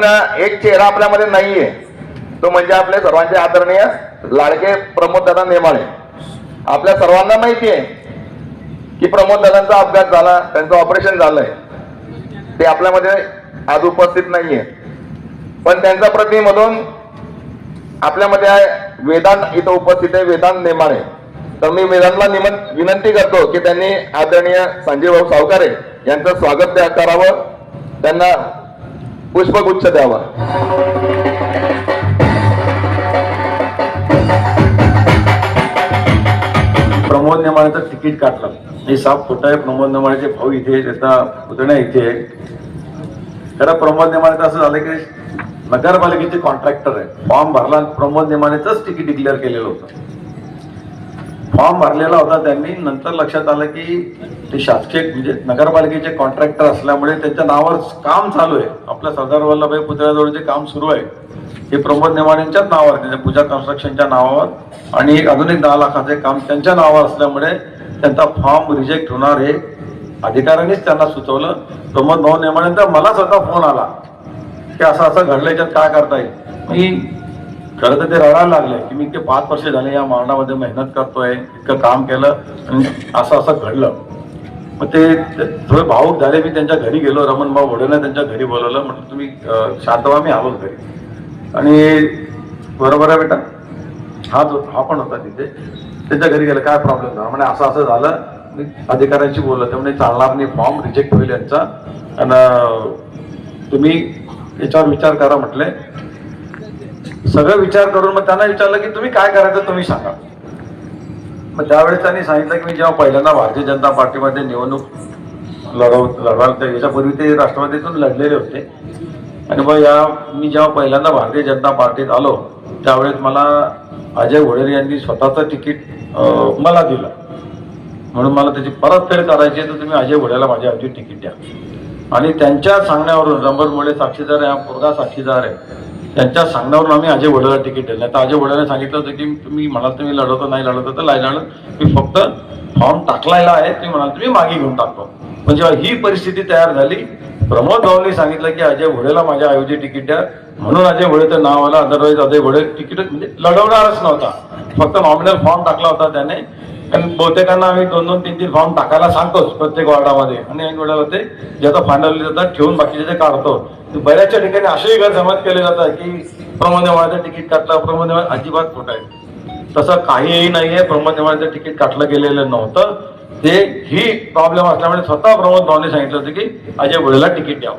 कारण एक चेहरा आपल्यामध्ये नाहीये. तो म्हणजे आपले सर्वांचे आदरणीय लाडके प्रमोद दादा नेमाळे. आपल्या सर्वांना माहिती आहे की प्रमोद दादांचा अपघात झाला त्यांचं ऑपरेशन झालंय. ते आपल्यामध्ये आज उपस्थित नाहीये. पण त्यांच्या प्रतिमधून आपल्यामध्ये आहे वेदांत इथं उपस्थित आहे वेदांत नेमाळे. तर मी वेदांतला निमं विनंती करतो की त्यांनी आदरणीय संजय भाऊ सावकारे यांचं स्वागत करावं त्यांना पुष्पगुच्छ द्यावा. प्रमोद नेमाळेचं तिकीट काढलं. हे साप खोटं आहे? प्रमोद नेमाळेचे भाऊ इथे त्याचा पुतण्या इथे आहे खरं प्रमोद नेमाळेचं असं झालं की नगरपालिकेचे कॉन्ट्रॅक्टर आहे फॉर्म भरला आणि प्रमोद नेमाळेचंच तिकीट डिक्लेअर केलेलं होतं. फॉर्म भरलेला होता त्यांनी. नंतर लक्षात आलं की ते शासकीय म्हणजे नगरपालिकेचे कॉन्ट्रॅक्टर असल्यामुळे त्यांच्या नावावर काम चालू आहे. आपल्या सरदार वल्लभभाई पुतळ्याजवळ जे काम सुरू आहे. हे प्रमोद नेमाळेंच्याच नावावर त्यांच्या पूजा कन्स्ट्रक्शनच्या नावावर आणि एक अजून एक दहा लाखाचे काम त्यांच्या नावावर असल्यामुळे त्यांचा फॉर्म रिजेक्ट होणार हे अधिकाऱ्यांनीच त्यांना सुचवलं. प्रमोद भाऊ नेमाळेंचा मला स्वतः फोन आला की असं असं घडलं याच्यात काय करता येईल? मी खरं तर ते रडायला लागले की मी इतके पाच वर्ष झाले या मारणामध्ये मेहनत करतोय इतकं काम केलं आणि असं असं घडलं. मग ते थोडे भाऊक झाले मी त्यांच्या घरी गेलो रमण भाऊ वडिलांना त्यांच्या घरी बोलवलं म्हटलं तुम्ही अं, शांत व्हा मी आलोच घरी. आणि बरोबर आहे बेटा. हा जो हा पण होता तिथे. त्यांच्या घरी गेलं काय प्रॉब्लेम झाला? म्हणजे असं असं झालं मी अधिकाऱ्यांशी बोललो त्यामुळे चालणार नाही फॉर्म रिजेक्ट होईल यांचा. आणि तुम्ही याच्यावर विचार करा म्हटले. सगळं विचार करून मग त्यांना विचारलं की तुम्ही काय करायचं तुम्ही सांगा. मग त्यावेळेस त्यांनी सांगितलं की मी जेव्हा पहिल्यांदा भारतीय जनता पार्टीमध्ये निवडणूक लढव लढवाल तर याच्यापूर्वी ते राष्ट्रवादीतून लढलेले होते. आणि मग या मी जेव्हा पहिल्यांदा भारतीय जनता पार्टीत आलो त्यावेळेस मला अजय घोडेरे यांनी स्वतःचं तिकीट मला दिलं. म्हणून मला त्याची परतफेड करायची तर तुम्ही अजय घोड्याला माझ्या ऐवजी तिकीट द्या. आणि त्यांच्या सांगण्यावरून रंबरमुळे साक्षीदार आहे हा पोरगा साक्षीदार आहे. त्यांच्या सांगण्यावरून आम्ही अजय घोड्याला तिकीट दिलं. नाही तर अजय घोड्याने सांगितलं होतं की तुम्ही म्हणाल तुम्ही लढवतो नाही लढवतो तर नाही लढत मी फक्त फॉर्म टाकलायला आहे तुम्ही म्हणाल तुम्ही मागे घेऊन टाकतो. पण जेव्हा ही परिस्थिती तयार झाली प्रमोद भाऊंनी सांगितलं की अजय घोडेला माझ्या आयोजित तिकीट द्या. म्हणून अजय घोडेचं नाव आलं अदरवाईज अजय घोडे तिकीट म्हणजे लढवणारच नव्हता. फक्त नॉमिनल फॉर्म टाकला होता त्याने. कारण बहुतेकांना आम्ही दोन दोन तीन तीन फॉर्म टाकायला सांगतोच प्रत्येक वॉर्डामध्ये. आणि ऐन वेळेला ते ज्याचा फायनल जातात ठेवून बाकीचे ते काढतो. बऱ्याचशा ठिकाणी असेही गैरसमज केले जातात की प्रमोद तिकीट काटलं प्रमोद अजिबात खोटं आहे. तसं काहीही नाहीये प्रमोद नेमाळचं तिकीट काटलं गेलेलं नव्हतं. ते ही प्रॉब्लेम असल्यामुळे स्वतः प्रमोद भावने सांगितलं होतं की अजय वडीला तिकीट द्यावं.